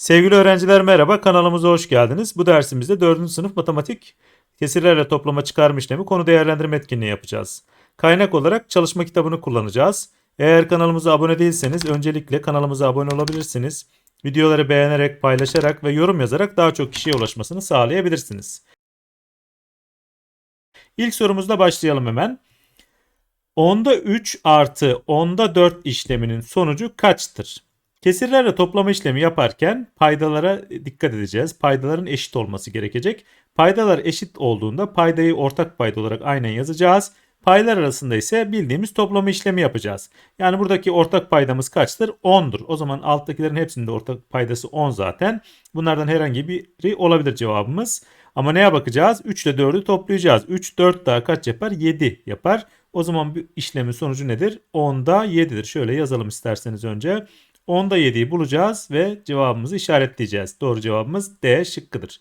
Sevgili öğrenciler merhaba kanalımıza hoş geldiniz. Bu dersimizde 4. sınıf matematik kesirlerle toplama çıkarma işlemi konu değerlendirme etkinliği yapacağız. Kaynak olarak çalışma kitabını kullanacağız. Eğer kanalımıza abone değilseniz öncelikle kanalımıza abone olabilirsiniz. Videoları beğenerek, paylaşarak ve yorum yazarak daha çok kişiye ulaşmasını sağlayabilirsiniz. İlk sorumuzla başlayalım hemen. 10'da 3 artı 10'da 4 işleminin sonucu kaçtır? Kesirlerle toplama işlemi yaparken paydalara dikkat edeceğiz. Paydaların eşit olması gerekecek. Paydalar eşit olduğunda paydayı ortak payda olarak aynen yazacağız. Paylar arasında ise bildiğimiz toplama işlemi yapacağız. Yani buradaki ortak paydamız kaçtır? 10'dur. O zaman alttakilerin hepsinde ortak paydası 10 zaten. Bunlardan herhangi biri olabilir cevabımız. Ama neye bakacağız? 3 ile 4'ü toplayacağız. 3, 4 daha kaç yapar? 7 yapar. O zaman bu işlemin sonucu nedir? 10'da 7'dir. Şöyle yazalım isterseniz önce. 10'da 7'yi bulacağız ve cevabımızı işaretleyeceğiz. Doğru cevabımız D şıkkıdır.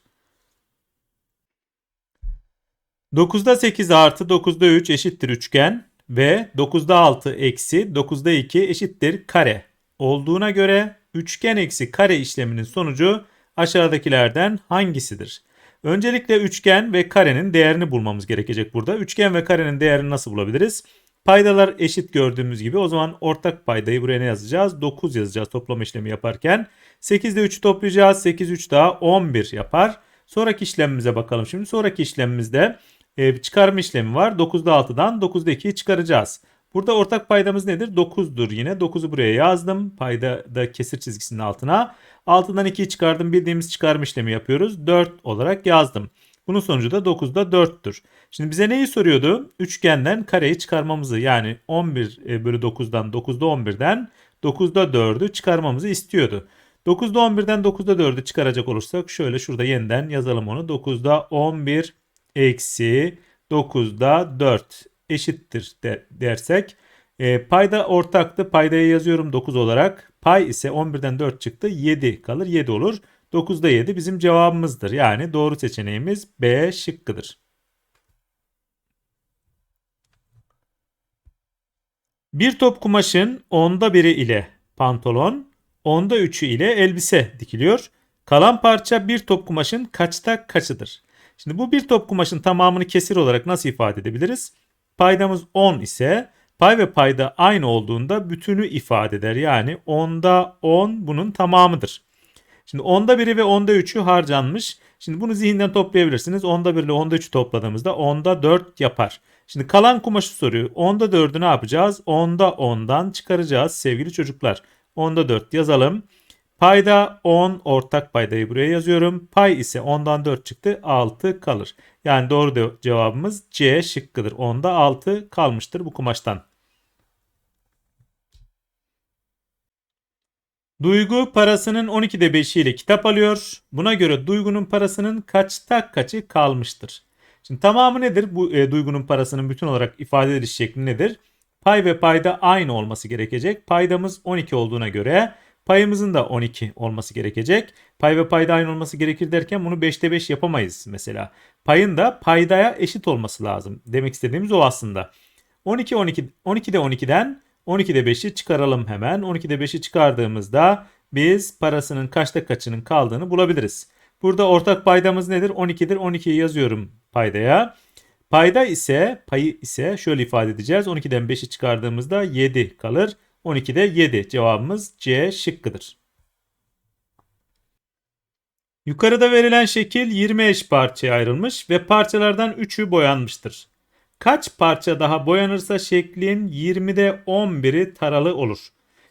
9'da 8 artı 9'da 3 eşittir üçgen ve 9'da 6 eksi 9'da 2 eşittir kare olduğuna göre üçgen eksi kare işleminin sonucu aşağıdakilerden hangisidir? Öncelikle üçgen ve karenin değerini bulmamız gerekecek burada. Üçgen ve karenin değerini nasıl bulabiliriz? Paydalar eşit gördüğümüz gibi o zaman ortak paydayı buraya ne yazacağız? 9 yazacağız toplama işlemi yaparken. 8 ile 3'ü toplayacağız. 8 3 daha 11 yapar. Sonraki işlemimize bakalım şimdi. Sonraki işlemimizde e, çıkarma işlemi var. 9'da 6'dan 9'da 2'yi çıkaracağız. Burada ortak paydamız nedir? 9'dur yine. 9'u buraya yazdım. Payda da kesir çizgisinin altına. 6'dan 2'yi çıkardım. Bildiğimiz çıkarma işlemi yapıyoruz. 4 olarak yazdım. Bunun sonucu da 9'da 4'tür. Şimdi bize neyi soruyordu? Üçgenden kareyi çıkarmamızı yani 11 e, bölü 9'dan 9'da 11'den 9'da 4'ü çıkarmamızı istiyordu. 9'da 11'den 9'da 4'ü çıkaracak olursak şöyle şurada yeniden yazalım onu. 9'da 11 eksi 9'da 4 eşittir de, dersek e, payda ortaktı. Paydaya yazıyorum 9 olarak. Pay ise 11'den 4 çıktı 7 kalır 7 olur. 9'da 7 bizim cevabımızdır. Yani doğru seçeneğimiz B şıkkıdır. Bir top kumaşın onda biri ile pantolon, onda üçü ile elbise dikiliyor. Kalan parça bir top kumaşın kaçta kaçıdır? Şimdi bu bir top kumaşın tamamını kesir olarak nasıl ifade edebiliriz? Paydamız 10 ise pay ve payda aynı olduğunda bütünü ifade eder. Yani onda 10 bunun tamamıdır. Şimdi onda biri ve onda üçü harcanmış. Şimdi bunu zihinden toplayabilirsiniz. Onda 1 ile onda 3'ü topladığımızda onda 4 yapar. Şimdi kalan kumaşı soruyor. Onda 4'ü ne yapacağız? Onda 10'dan çıkaracağız sevgili çocuklar. Onda 4 yazalım. Payda 10 ortak paydayı buraya yazıyorum. Pay ise 10'dan 4 çıktı 6 kalır. Yani doğru cevabımız C şıkkıdır. 10'da 6 kalmıştır bu kumaştan. Duygu parasının 12'de 5'i ile kitap alıyor. Buna göre Duygu'nun parasının kaçta kaçı kalmıştır? Şimdi tamamı nedir? Bu e, Duygu'nun parasının bütün olarak ifade ediş şekli nedir? Pay ve payda aynı olması gerekecek. Paydamız 12 olduğuna göre payımızın da 12 olması gerekecek. Pay ve payda aynı olması gerekir derken bunu 5'te 5 yapamayız mesela. Payın da paydaya eşit olması lazım. Demek istediğimiz o aslında. 12 12 12'de 12'den 12'de 5'i çıkaralım hemen. 12'de 5'i çıkardığımızda biz parasının kaçta kaçının kaldığını bulabiliriz. Burada ortak paydamız nedir? 12'dir. 12'yi yazıyorum paydaya. Payda ise payı ise şöyle ifade edeceğiz. 12'den 5'i çıkardığımızda 7 kalır. 12'de 7 cevabımız C şıkkıdır. Yukarıda verilen şekil 20 eş parçaya ayrılmış ve parçalardan 3'ü boyanmıştır. Kaç parça daha boyanırsa şeklin 20'de 11'i taralı olur.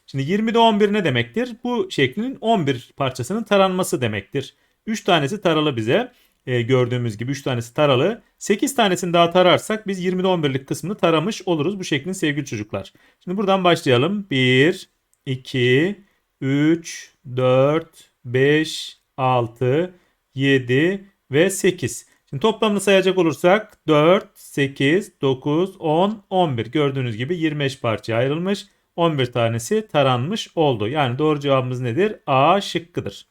Şimdi 20'de 11 ne demektir? Bu şeklin 11 parçasının taranması demektir. 3 tanesi taralı bize. E, gördüğümüz gibi 3 tanesi taralı. 8 tanesini daha tararsak biz 20'de 11'lik kısmını taramış oluruz bu şeklin sevgili çocuklar. Şimdi buradan başlayalım. 1, 2, 3, 4, 5, 6, 7 ve 8. Şimdi toplamını sayacak olursak 4, 8, 9, 10, 11. Gördüğünüz gibi 25 parçaya ayrılmış. 11 tanesi taranmış oldu. Yani doğru cevabımız nedir? A şıkkıdır.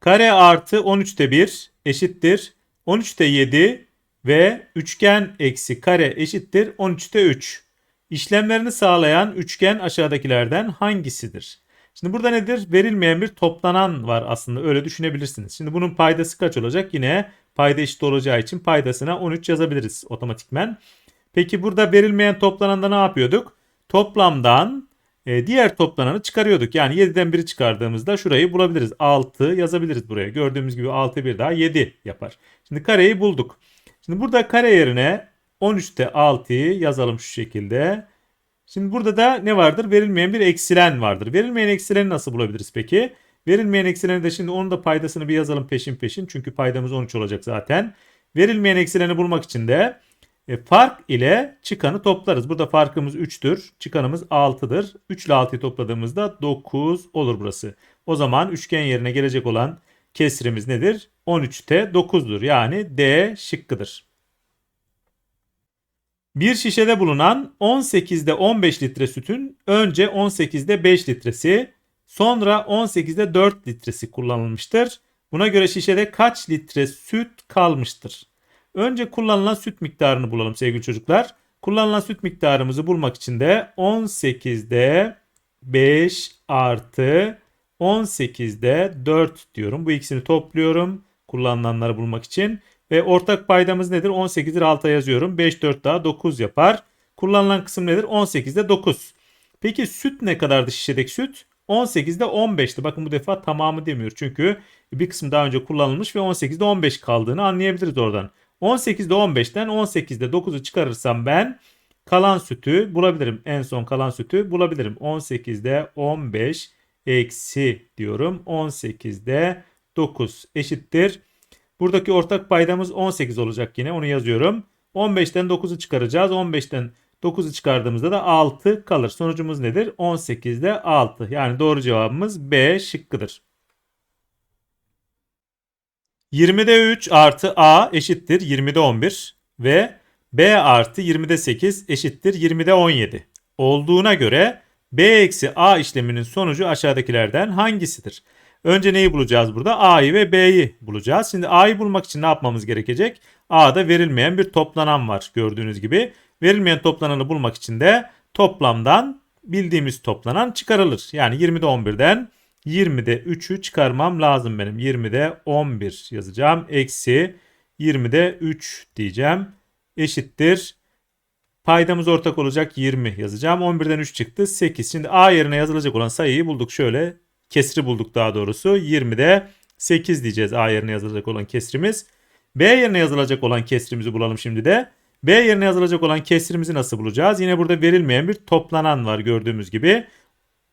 Kare artı 13'te 1 eşittir. 13'te 7 ve üçgen eksi kare eşittir 13'te 3. İşlemlerini sağlayan üçgen aşağıdakilerden hangisidir? Şimdi burada nedir? Verilmeyen bir toplanan var aslında öyle düşünebilirsiniz. Şimdi bunun paydası kaç olacak? Yine payda eşit olacağı için paydasına 13 yazabiliriz otomatikmen. Peki burada verilmeyen toplananda ne yapıyorduk? Toplamdan e, diğer toplananı çıkarıyorduk. Yani 7'den 1'i çıkardığımızda şurayı bulabiliriz. 6 yazabiliriz buraya. Gördüğümüz gibi 6 bir daha 7 yapar. Şimdi kareyi bulduk. Şimdi burada kare yerine 13'te 6'yı yazalım şu şekilde. Şimdi burada da ne vardır? Verilmeyen bir eksilen vardır. Verilmeyen eksileni nasıl bulabiliriz peki? Verilmeyen eksileni de şimdi onun da paydasını bir yazalım peşin peşin. Çünkü paydamız 13 olacak zaten. Verilmeyen eksileni bulmak için de e, fark ile çıkanı toplarız. Burada farkımız 3'tür. Çıkanımız 6'dır. 3 ile 6'yı topladığımızda 9 olur burası. O zaman üçgen yerine gelecek olan kesrimiz nedir? 13'te 9'dur. Yani D şıkkıdır. Bir şişede bulunan 18'de 15 litre sütün önce 18'de 5 litresi, sonra 18'de 4 litresi kullanılmıştır. Buna göre şişede kaç litre süt kalmıştır? Önce kullanılan süt miktarını bulalım sevgili çocuklar. Kullanılan süt miktarımızı bulmak için de 18'de 5 artı 18'de 4 diyorum. Bu ikisini topluyorum kullanılanları bulmak için. Ve ortak paydamız nedir? 18'dir alta yazıyorum. 5 4 daha 9 yapar. Kullanılan kısım nedir? 18'de 9. Peki süt ne kadardı şişedeki süt? 18'de 15'ti. Bakın bu defa tamamı demiyor. Çünkü bir kısım daha önce kullanılmış ve 18'de 15 kaldığını anlayabiliriz oradan. 18'de 15'ten 18'de 9'u çıkarırsam ben kalan sütü bulabilirim. En son kalan sütü bulabilirim. 18'de 15 eksi diyorum. 18'de 9 eşittir. Buradaki ortak paydamız 18 olacak yine onu yazıyorum. 15'ten 9'u çıkaracağız. 15'ten 9'u çıkardığımızda da 6 kalır. Sonucumuz nedir? 18'de 6. Yani doğru cevabımız B şıkkıdır. 20'de 3 artı A eşittir 20'de 11 ve B artı 20'de 8 eşittir 20'de 17 olduğuna göre B eksi A işleminin sonucu aşağıdakilerden hangisidir? Önce neyi bulacağız burada? A'yı ve B'yi bulacağız. Şimdi A'yı bulmak için ne yapmamız gerekecek? A'da verilmeyen bir toplanan var gördüğünüz gibi. Verilmeyen toplananı bulmak için de toplamdan bildiğimiz toplanan çıkarılır. Yani 20'de 11'den 20'de 3'ü çıkarmam lazım benim. 20'de 11 yazacağım. Eksi 20'de 3 diyeceğim. Eşittir. Paydamız ortak olacak 20 yazacağım. 11'den 3 çıktı 8. Şimdi A yerine yazılacak olan sayıyı bulduk. Şöyle kesri bulduk daha doğrusu. 20'de 8 diyeceğiz A yerine yazılacak olan kesrimiz. B yerine yazılacak olan kesrimizi bulalım şimdi de. B yerine yazılacak olan kesrimizi nasıl bulacağız? Yine burada verilmeyen bir toplanan var gördüğümüz gibi.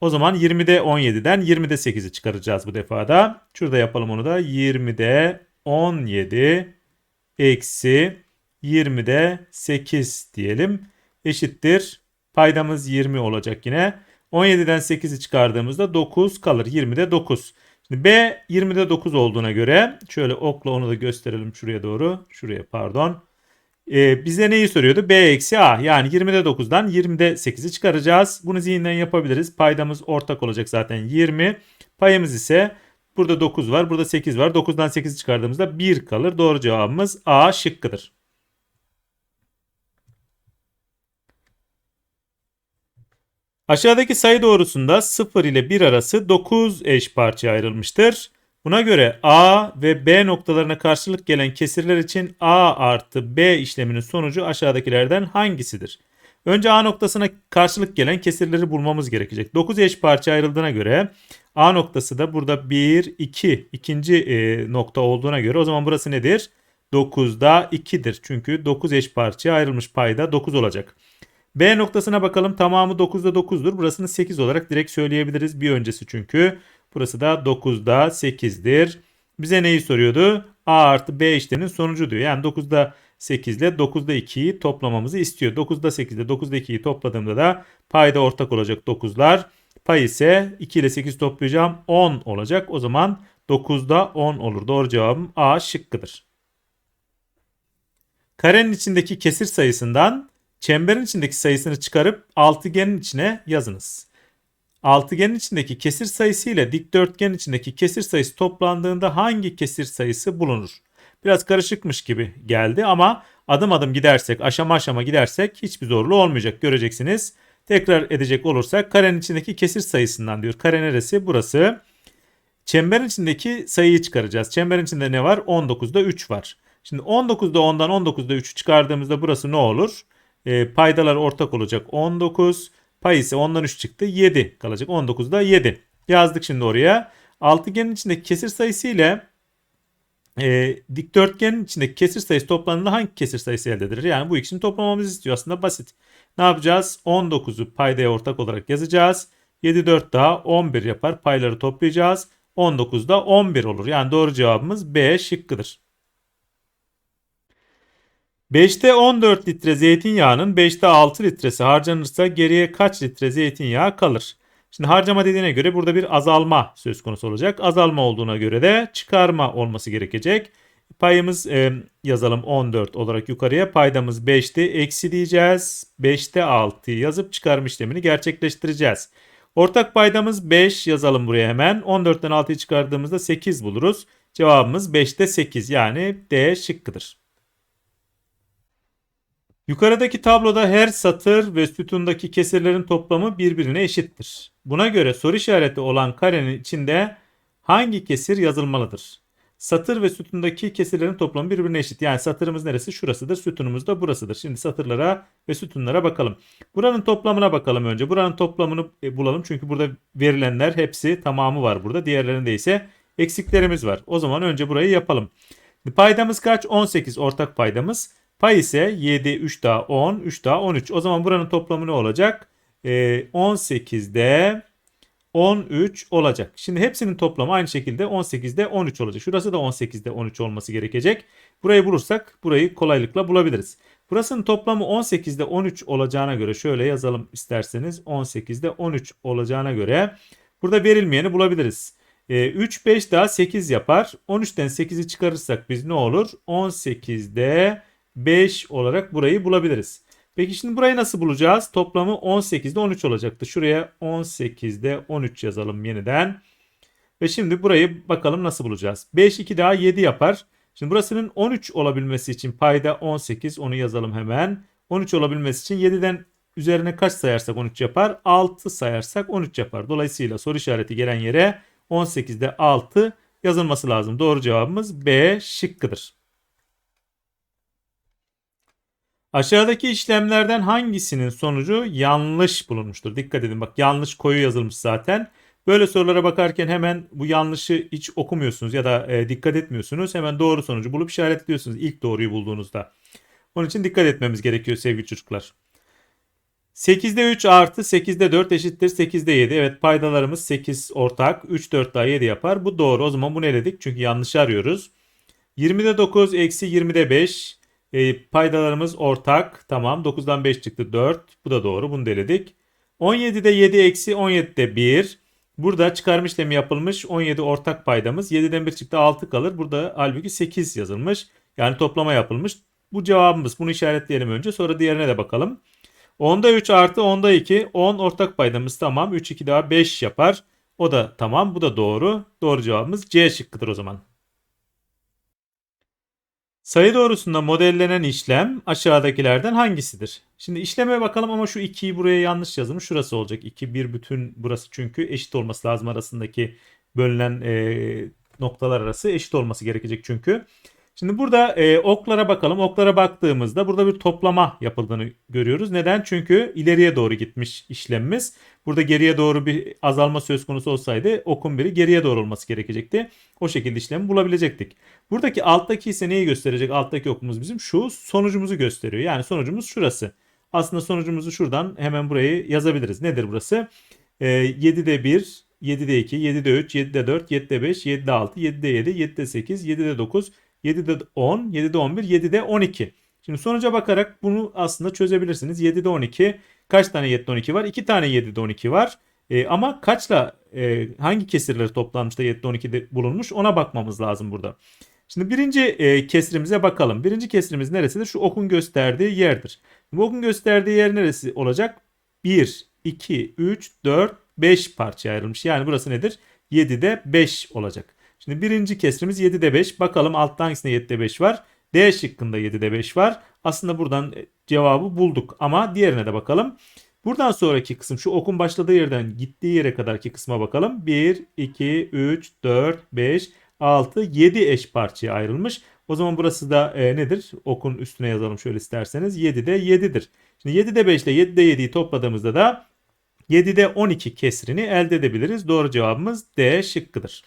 O zaman 20'de 17'den 20'de 8'i çıkaracağız bu defada. Şurada yapalım onu da. 20'de 17 eksi 20'de 8 diyelim. Eşittir. Paydamız 20 olacak yine. 17'den 8'i çıkardığımızda 9 kalır. 20'de 9. Şimdi B 20'de 9 olduğuna göre şöyle okla onu da gösterelim şuraya doğru. Şuraya pardon. Ee, bize neyi soruyordu? B eksi A. Yani 20'de 9'dan 20'de 8'i çıkaracağız. Bunu zihinden yapabiliriz. Paydamız ortak olacak zaten 20. Payımız ise burada 9 var. Burada 8 var. 9'dan 8'i çıkardığımızda 1 kalır. Doğru cevabımız A şıkkıdır. Aşağıdaki sayı doğrusunda 0 ile 1 arası 9 eş parçaya ayrılmıştır. Buna göre A ve B noktalarına karşılık gelen kesirler için A artı B işleminin sonucu aşağıdakilerden hangisidir? Önce A noktasına karşılık gelen kesirleri bulmamız gerekecek. 9 eş parça ayrıldığına göre A noktası da burada 1, 2 ikinci e, nokta olduğuna göre o zaman burası nedir? 9'da 2'dir. Çünkü 9 eş parçaya ayrılmış payda 9 olacak. B noktasına bakalım tamamı 9'da 9'dur. Burasını 8 olarak direkt söyleyebiliriz. Bir öncesi çünkü. Burası da 9'da 8'dir. Bize neyi soruyordu? A artı B işleminin sonucu diyor. Yani 9'da 8 ile 9'da 2'yi toplamamızı istiyor. 9'da 8 ile 9'da 2'yi topladığımda da payda ortak olacak 9'lar. Pay ise 2 ile 8 toplayacağım 10 olacak. O zaman 9'da 10 olur. Doğru cevabım A şıkkıdır. Karenin içindeki kesir sayısından çemberin içindeki sayısını çıkarıp altıgenin içine yazınız. Altıgenin içindeki kesir sayısı ile dikdörtgen içindeki kesir sayısı toplandığında hangi kesir sayısı bulunur? Biraz karışıkmış gibi geldi ama adım adım gidersek, aşama aşama gidersek hiçbir zorluğu olmayacak. Göreceksiniz. Tekrar edecek olursak karenin içindeki kesir sayısından diyor. Kare neresi? Burası. Çemberin içindeki sayıyı çıkaracağız. Çemberin içinde ne var? 19'da 3 var. Şimdi 19'da 10'dan 19'da 3'ü çıkardığımızda burası ne olur? E, paydalar ortak olacak 19. Pay ise 10'dan 3 çıktı 7 kalacak. 19'da 7. Yazdık şimdi oraya. Altıgenin içindeki kesir sayısı ile e, dikdörtgenin içindeki kesir sayısı toplamında hangi kesir sayısı elde edilir? Yani bu ikisini toplamamızı istiyor. Aslında basit. Ne yapacağız? 19'u paydaya ortak olarak yazacağız. 7 4 daha 11 yapar. Payları toplayacağız. 19'da 11 olur. Yani doğru cevabımız B şıkkıdır. 5'te 14 litre zeytinyağının 5'te 6 litresi harcanırsa geriye kaç litre zeytinyağı kalır? Şimdi harcama dediğine göre burada bir azalma söz konusu olacak. Azalma olduğuna göre de çıkarma olması gerekecek. Payımız e, yazalım 14 olarak yukarıya. Paydamız 5'ti. Eksi diyeceğiz. 5'te 6'yı yazıp çıkarma işlemini gerçekleştireceğiz. Ortak paydamız 5 yazalım buraya hemen. 14'ten 6'yı çıkardığımızda 8 buluruz. Cevabımız 5'te 8 yani D şıkkıdır. Yukarıdaki tabloda her satır ve sütundaki kesirlerin toplamı birbirine eşittir. Buna göre soru işareti olan karenin içinde hangi kesir yazılmalıdır? Satır ve sütundaki kesirlerin toplamı birbirine eşit. Yani satırımız neresi? Şurasıdır. Sütunumuz da burasıdır. Şimdi satırlara ve sütunlara bakalım. Buranın toplamına bakalım önce. Buranın toplamını e, bulalım. Çünkü burada verilenler hepsi tamamı var burada. Diğerlerinde ise eksiklerimiz var. O zaman önce burayı yapalım. Paydamız kaç? 18 ortak paydamız. Pay ise 7, 3 daha 10, 3 daha 13. O zaman buranın toplamı ne olacak? Ee, 18'de 13 olacak. Şimdi hepsinin toplamı aynı şekilde 18'de 13 olacak. Şurası da 18'de 13 olması gerekecek. Burayı bulursak burayı kolaylıkla bulabiliriz. Burasının toplamı 18'de 13 olacağına göre şöyle yazalım isterseniz. 18'de 13 olacağına göre burada verilmeyeni bulabiliriz. 3, 5 daha 8 yapar. 13'ten 8'i çıkarırsak biz ne olur? 18'de 5 olarak burayı bulabiliriz. Peki şimdi burayı nasıl bulacağız? Toplamı 18'de 13 olacaktı. Şuraya 18'de 13 yazalım yeniden. Ve şimdi burayı bakalım nasıl bulacağız. 5 2 daha 7 yapar. Şimdi burasının 13 olabilmesi için payda 18 onu yazalım hemen. 13 olabilmesi için 7'den üzerine kaç sayarsak 13 yapar? 6 sayarsak 13 yapar. Dolayısıyla soru işareti gelen yere 18'de 6 yazılması lazım. Doğru cevabımız B şıkkıdır. Aşağıdaki işlemlerden hangisinin sonucu yanlış bulunmuştur? Dikkat edin bak yanlış koyu yazılmış zaten. Böyle sorulara bakarken hemen bu yanlışı hiç okumuyorsunuz ya da e, dikkat etmiyorsunuz. Hemen doğru sonucu bulup işaretliyorsunuz ilk doğruyu bulduğunuzda. Onun için dikkat etmemiz gerekiyor sevgili çocuklar. 8'de 3 artı 8'de 4 eşittir 8'de 7. Evet paydalarımız 8 ortak. 3 4 daha 7 yapar. Bu doğru. O zaman bunu eledik çünkü yanlış arıyoruz. 20'de 9 eksi 20'de 5 e, paydalarımız ortak. Tamam. 9'dan 5 çıktı 4. Bu da doğru. Bunu deledik. 17'de 7 eksi 17'de 1. Burada çıkarma işlemi yapılmış. 17 ortak paydamız. 7'den 1 çıktı 6 kalır. Burada halbuki 8 yazılmış. Yani toplama yapılmış. Bu cevabımız. Bunu işaretleyelim önce. Sonra diğerine de bakalım. 10'da 3 artı 10'da 2. 10 ortak paydamız tamam. 3 2 daha 5 yapar. O da tamam. Bu da doğru. Doğru cevabımız C şıkkıdır o zaman. Sayı doğrusunda modellenen işlem aşağıdakilerden hangisidir? Şimdi işleme bakalım ama şu 2'yi buraya yanlış yazılmış. Şurası olacak. 2 bir bütün burası çünkü eşit olması lazım arasındaki bölünen e, noktalar arası eşit olması gerekecek çünkü. Şimdi burada e, oklara bakalım. Oklara baktığımızda burada bir toplama yapıldığını görüyoruz. Neden? Çünkü ileriye doğru gitmiş işlemimiz. Burada geriye doğru bir azalma söz konusu olsaydı okun biri geriye doğru olması gerekecekti. O şekilde işlemi bulabilecektik. Buradaki alttaki ise neyi gösterecek? Alttaki okumuz bizim şu sonucumuzu gösteriyor. Yani sonucumuz şurası. Aslında sonucumuzu şuradan hemen burayı yazabiliriz. Nedir burası? E, 7'de 1, 7'de 2, 7'de 3, 7'de 4, 7'de 5, 7'de 6, 7'de 7, 7'de 8, 7'de 9, 7'de 10, 7'de 11, 7'de 12. Şimdi sonuca bakarak bunu aslında çözebilirsiniz. 7'de 12 kaç tane 7'de 12 var? 2 tane 7'de 12 var. E, ama kaçla e, hangi kesirleri toplanmış da 7'de 12'de bulunmuş ona bakmamız lazım burada. Şimdi birinci e, kesrimize bakalım. Birinci kesrimiz neresidir? Şu okun gösterdiği yerdir. Bu okun gösterdiği yer neresi olacak? 1, 2, 3, 4, 5 parçaya ayrılmış. Yani burası nedir? 7'de 5 olacak. Şimdi birinci kesrimiz 7'de 5. Bakalım altta hangisinde 7'de 5 var? D şıkkında 7'de 5 var. Aslında buradan cevabı bulduk ama diğerine de bakalım. Buradan sonraki kısım şu okun başladığı yerden gittiği yere kadarki kısma bakalım. 1, 2, 3, 4, 5, 6, 7 eş parçaya ayrılmış. O zaman burası da e, nedir? Okun üstüne yazalım şöyle isterseniz. 7 de 7'dir. Şimdi 7 de 5 ile 7 de 7'yi topladığımızda da 7'de 12 kesrini elde edebiliriz. Doğru cevabımız D şıkkıdır.